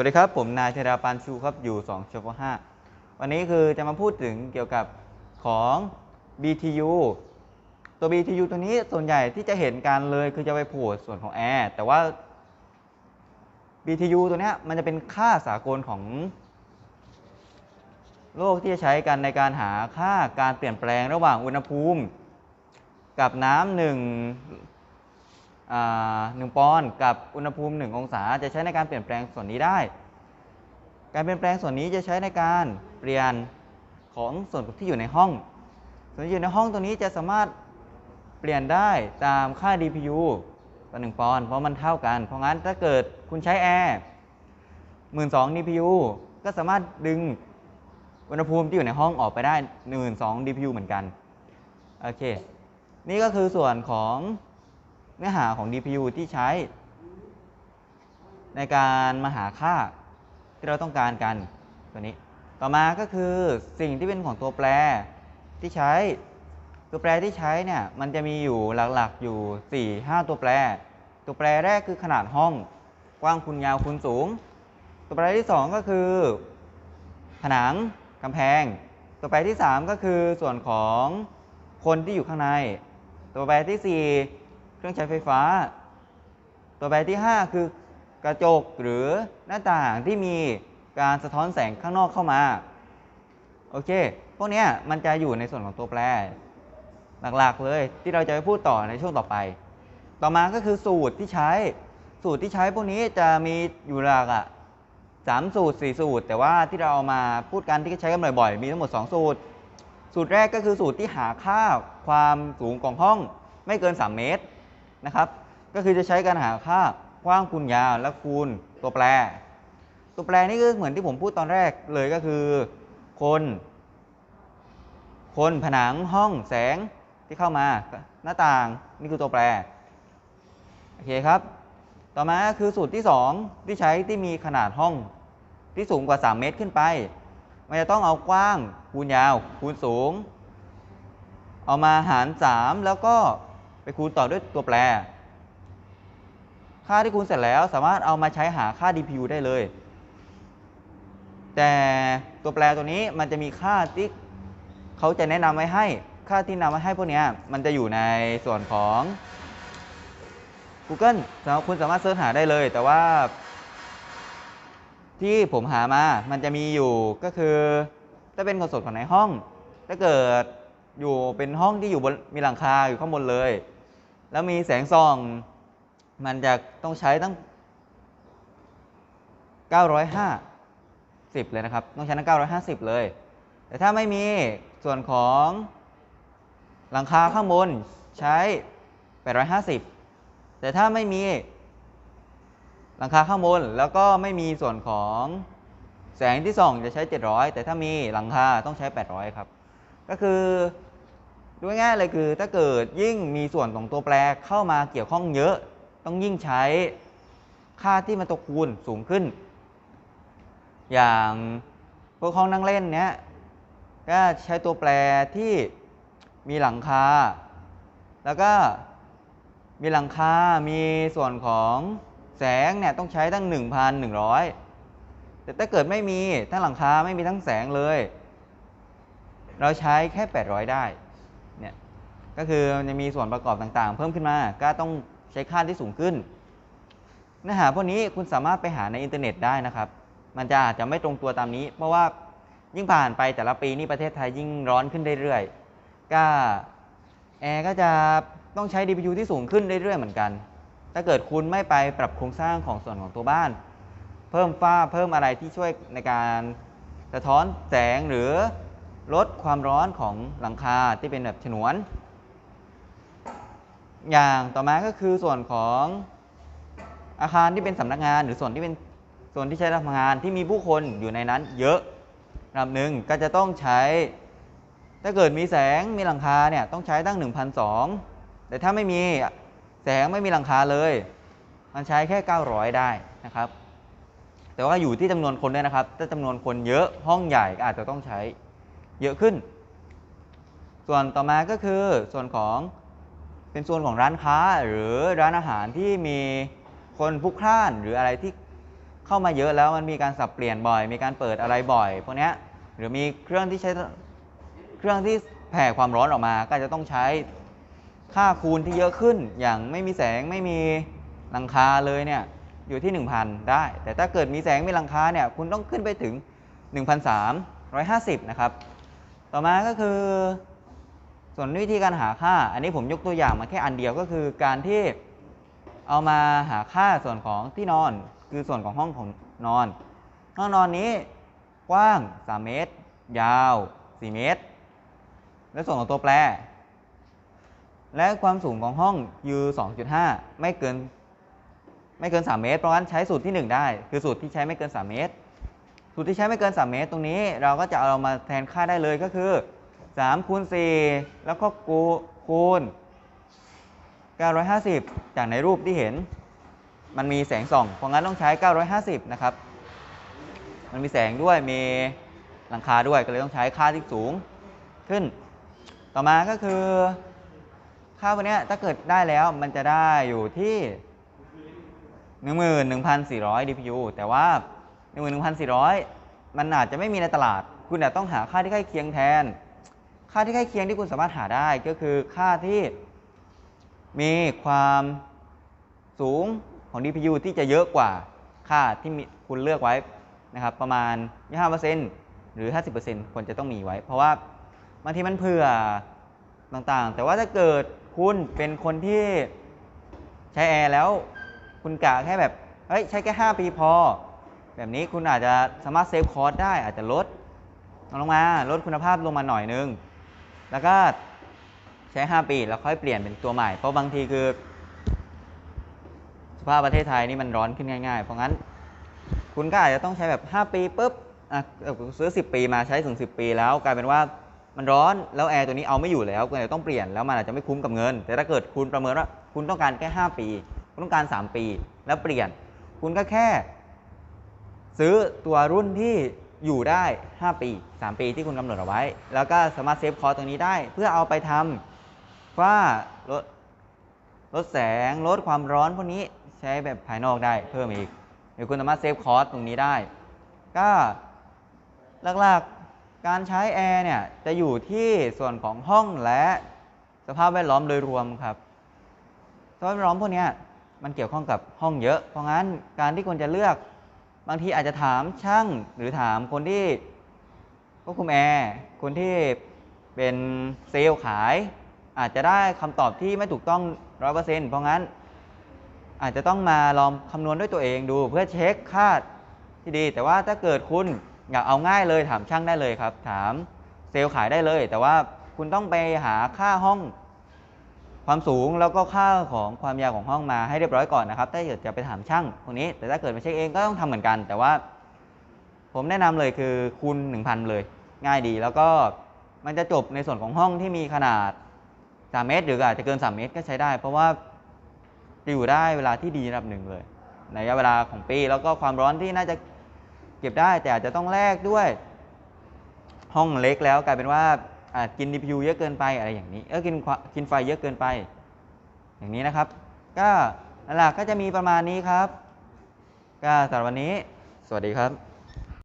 วัสดีครับ ผมนายเทราปานชูครับอยู่2ชป5วันนี้คือจะมาพูดถึงเกี่ยวกับของ BTU ตัว BTU ตัวนี้ส่วนใหญ่ที่จะเห็นกันเลยคือจะไปโผล่ส่วนของแอร์แต่ว่า BTU ตัวนี้มันจะเป็นค่าสากลของ โลกที่จะใช้กันในการหาค่าการเปลี่ยนแปลงระหว่างอุณหภูมิ กับน้ำหนึ่ง อ่าหนึ่งปอนด์กับอุณหภูมิ 1 องศา จะใช้ในการเปลี่ยนแปลงส่วนนี้ได้ การเปลี่ยนแปลงส่วนนี้จะใช้ในการเปลี่ยนของส่วนที่อยู่ในห้อง ส่วนที่อยู่ในห้องตัวนี้จะสามารถเปลี่ยนได้ตามค่า DPU ต่อ1ปอนด์เพราะมันเท่ากัน เพราะงั้นถ้าเกิดคุณใช้แอร์12,000 DPU ก็สามารถดึงอุณหภูมิที่อยู่ในห้องออกไปได้ 12,000 DPU เหมือนกัน โอเค นี่ก็คือส่วนของ เนื้อหาของ DPU ที่ใช้ ในการมาหาค่าที่เราต้องการกันตัวนี้ ต่อมาก็คือสิ่งที่เป็นของตัวแปรที่ใช้ ตัวแปรที่ใช้เนี่ยมันจะมีอยู่หลักๆอยู่ 4 5 ตัวแปร ตัวแปรแรกคือขนาดห้อง กว้างคูณยาวคูณสูง ตัวแปรที่ 2 ก็คือ ผนังกำแพง ตัวแปรที่ 3 ก็คือส่วนของคนที่อยู่ข้างใน ตัวแปรที่ 4 เครื่องใช้ไฟฟ้าตัวแปรที่ 5 คือกระจกหรือหน้าต่างที่มีการสะท้อนแสงข้างนอกเข้ามาโอเค พวกนี้มันจะอยู่ในส่วนของตัวแปร หลักๆเลยที่เราจะไปพูดต่อในช่วงต่อไป ต่อมาก็คือสูตรที่ใช้ สูตรที่ใช้พวกนี้จะมีอยู่หลักอะสามสูตรสี่สูตร แต่ว่าที่เราเอามาพูดกันที่ใช้กันบ่อยๆมีทั้งหมด 2 สูตร สูตรแรกก็คือสูตรที่หาค่าความสูงของห้องไม่เกิน 3 เมตร นะครับ ก็คือจะใช้การหาค่ากว้างคูณยาวและคูณตัวแปร ตัวแปรนี่ก็เหมือนที่ผมพูดตอนแรกเลยก็คือ คน คนผนังห้องแสงที่เข้ามาหน้าต่างนี่คือตัวแปรโอเคครับ ต่อมาคือสูตรที่ 2 ที่ใช้ที่มีขนาดห้องที่สูงกว่า 3 เมตรขึ้นไป มันจะต้องเอากว้างคูณยาวคูณสูง เอามาหาร 3 แล้วก็ คูณต่อด้วยตัวแปร ค่าที่คูณเสร็จแล้วสามารถเอามาใช้หาค่า DPU ได้เลย แต่ตัวแปรตัวนี้มันจะมีค่าที่เขาจะแนะนำไว้ให้ ค่าที่นำไว้ให้พวกเนี้ยมันจะอยู่ในส่วนของ Google สำหรับคุณสามารถเสิร์ชหาได้เลย แต่ว่า ที่ผมหามา มันจะมีอยู่ก็คือ ถ้าเป็นคนสดของในห้อง ถ้าเกิดอยู่เป็นห้องที่อยู่บนมีหลังคาอยู่ข้างบนเลย แล้วมีแสงส่อง มันจะต้องใช้ตั้ง 950 เลยนะครับ ต้องใช้ตั้ง 950 เลย แต่ถ้าไม่มีส่วนของหลังคาข้างบนใช้ 850 แต่ถ้าไม่มีหลังคาข้างบนแล้วก็ไม่มีส่วนของแสงที่ส่องจะใช้ 700 แต่ถ้ามีหลังคาต้องใช้ 800 ครับ ก็คือ ดูง่ายๆเลยคือถ้าเกิดยิ่งมีส่วนของตัวแปรเข้ามาเกี่ยวข้องเยอะ ต้องยิ่งใช้ค่าที่มันตัวคูณสูงขึ้น อย่างพวกห้องนั่งเล่นเนี้ยก็ใช้ตัวแปรที่มีหลังคา แล้วก็มีหลังคา มีส่วนของแสงเนี่ยต้องใช้ตั้ง 1,100 แต่ถ้าเกิดไม่มีทั้งหลังคาไม่มีทั้งแสงเลย เราใช้แค่ 800 ได้ เนี่ยก็คือจะมีส่วนประกอบต่างๆ เพิ่มขึ้นมาก็ต้องใช้ค่าที่สูงขึ้น เนื้อหาพวกนี้คุณสามารถไปหาในอินเทอร์เน็ตได้นะครับ มันจะอาจจะไม่ตรงตัวตามนี้ เพราะว่ายิ่งผ่านไปแต่ละปีนี่ประเทศไทยยิ่งร้อนขึ้นเรื่อยๆก็แอร์ก็จะต้องใช้ DPU ที่สูงขึ้นเรื่อยๆเหมือนกัน ถ้าเกิดคุณไม่ไปปรับโครงสร้างของส่วนของตัวบ้าน เพิ่มฝ้าเพิ่มอะไรที่ช่วยในการสะท้อนแสงหรือ ลดความร้อนของหลังคาที่เป็นแบบฉนวน อย่างต่อมาก็คือส่วนของอาคารที่เป็นสำนักงานหรือส่วนที่เป็นส่วนที่ใช้ทำงานที่มีผู้คนอยู่ในนั้นเยอะระดับหนึ่งก็จะต้องใช้ ถ้าเกิดมีแสงมีหลังคาเนี่ยต้องใช้ตั้ง1,200แต่ถ้าไม่มีแสงไม่มีหลังคาเลย มันใช้แค่ 900 ได้นะครับ แต่ว่าอยู่ที่จำนวนคนด้วยนะครับ ถ้าจำนวนคนเยอะห้องใหญ่ก็อาจจะต้องใช้ เยอะขึ้น ส่วนต่อมาก็คือส่วนของเป็นส่วนของร้านค้าหรือร้านอาหารที่มีคนพลุกพล่านหรืออะไรที่เข้ามาเยอะแล้วมันมีการสับเปลี่ยนบ่อย มีการเปิดอะไรบ่อยพวกนี้หรือมีเครื่องที่ใช้เครื่องที่แผ่ความร้อนออกมา ก็จจะต้องใช้ค่าคูณที่เยอะขึ้น อย่างไม่มีแสงไม่มีหลังคาเลยเนี่ยอยู่ที่ 1,000 ได้ แต่ถ้าเกิดมีแสงมีหลังคาเนี่ยคุณต้องขึ้นไปถึง 1,350 นะครับ ต่อมาก็คือ ส่วนวิธีการหาค่า อันนี้ผมยกตัวอย่างมาแค่อันเดียวก็คือการที่เอามาหาค่าส่วนของที่นอน คือส่วนของห้องของนอน ห้องนอนนี้กว้าง 3 เมตร ยาว 4 เมตร และส่วนของตัวแปร และความสูงของห้องยู2.5 ไม่เกิน ไม่เกิน 3 เมตร เพราะงั้นใช้สูตรที่ 1 ได้ คือสูตรที่ใช้ไม่เกิน 3 เมตร สูตรที่ใช้ไม่เกิน 3 เมตรตรงนี้ เราก็จะเอามาแทนค่าได้เลยก็คือ3คูณ4แล้วก็กูคูณ 950 จากในรูปที่เห็น มันมีแสงส่อง เพราะงั้นต้องใช้ 950 นะครับ มันมีแสงด้วย มีหลังคาด้วยก็เลยต้องใช้ค่าที่สูงขึ้น ต่อมาก็คือ ค่าพวกนี้ถ้าเกิดได้แล้วมันจะได้อยู่ที่ 11,400 DPU แต่ว่า 11,400มันอยมันอาจจะไม่มีในตลาด คุณอาจต้องหาค่าที่ใกล้เคียงแทน ค่าที่ใกล้เคียงที่คุณสามารถหาได้ก็คือค่าที่มีความสูงของ DPU ที่จะเยอะกว่าค่าที่คุณเลือกไว้นะครับประมาณ 25%หรือ 50%ควรจะต้องมีไว้ เพราะว่าบางทีมันเผื่อต่างๆ แต่ว่าถ้าเกิดคุณเป็นคนที่ใช้แอร์แล้ว คุณกะแค่แบบเฮ้ยใช้แค่ 5 ปีพอ แบบนี้คุณอาจจะสามารถเซฟคอร์สได้อาจจะลดลงมาลดคุณภาพลงมาหน่อยนึง แล้วก็ใช้ 5 ปี แล้วค่อยเปลี่ยนเป็นตัวใหม่ เพราะบางทีคือ สภาพประเทศไทยนี่มันร้อนขึ้นง่ายๆ เพราะงั้น คุณก็อาจจะต้องใช้แบบ 5 ปีปุ๊บอะซื้อ 10 ปีมาใช้ถึง 10 ปี แล้วกลายเป็นว่ามันร้อนแล้วแอร์ตัวนี้เอาไม่อยู่แล้วก็เลยต้องเปลี่ยนแล้วมันอาจจะไม่คุ้มกับเงิน แต่ถ้าเกิดคุณประเมินว่า คุณต้องการแค่ 5 ปี คุณต้องการ 3 ปี แล้วเปลี่ยน คุณก็แค่ ซื้อตัวรุ่นที่อยู่ได้ 5 ปี 3 ปีที่คุณกำหนดเอาไว้ แล้วก็สามารถเซฟคอร์สตรงนี้ได้ เพื่อเอาไปทำว่าลดลดแสงลดความร้อนพวกนี้ใช้แบบภายนอกได้เพิ่มอีกหรือคุณสามารถเซฟคอร์สตรงนี้ได้ ก็หลักๆการใช้แอร์เนี่ยจะอยู่ที่ส่วนของห้องและสภาพแวดล้อมโดยรวมครับสภาพแวดล้อมพวกนี้มันเกี่ยวข้องกับห้องเยอะ เพราะงั้นการที่คุณจะเลือก บางทีอาจจะถามช่างหรือถามคนที่ควบคุมแอร์คนที่เป็นเซลล์ขาย อาจจะได้คำตอบที่ไม่ถูกต้องร้อยเปอร์เซ็นต์เพราะงั้น อาจจะต้องมาลองคำนวณด้วยตัวเองดูเพื่อเช็คค่าที่ดี แต่ว่าถ้าเกิดคุณอยากเอาง่ายเลยถามช่างได้เลยครับ ถามเซลล์ขายได้เลย แต่ว่าคุณต้องไปหาค่าห้อง ความสูงแล้วก็ค่าของความยาวของห้องมาให้เรียบร้อยก่อนนะครับ ถ้าเกิดจะไปถามช่างตรงนี้ แต่ถ้าเกิดมาเช็คเองก็ต้องทำเหมือนกัน แต่ว่า ผมแนะนำเลยคือคูณ1,000 เลย ง่ายดี แล้วก็มันจะจบในส่วนของห้องที่มีขนาด 3 เมตร หรืออาจจะเกิน 3 เมตรก็ใช้ได้ เพราะว่าจะอยู่ได้เวลาที่ดีระดับหนึ่งเลยในระยะเวลาของปี แล้วก็ความร้อนที่น่าจะเก็บได้ แต่อาจจะต้องแลกด้วย ห้องเล็กแล้วกลายเป็นว่า กิน DPU เยอะเกินไปอะไรอย่างนี้เออกินกินไฟเยอะเกินไป อย่างนี้นะครับ ก็หลักก็จะมีประมาณนี้ครับ ก็สำหรับวันนี้ สวัสดีครับ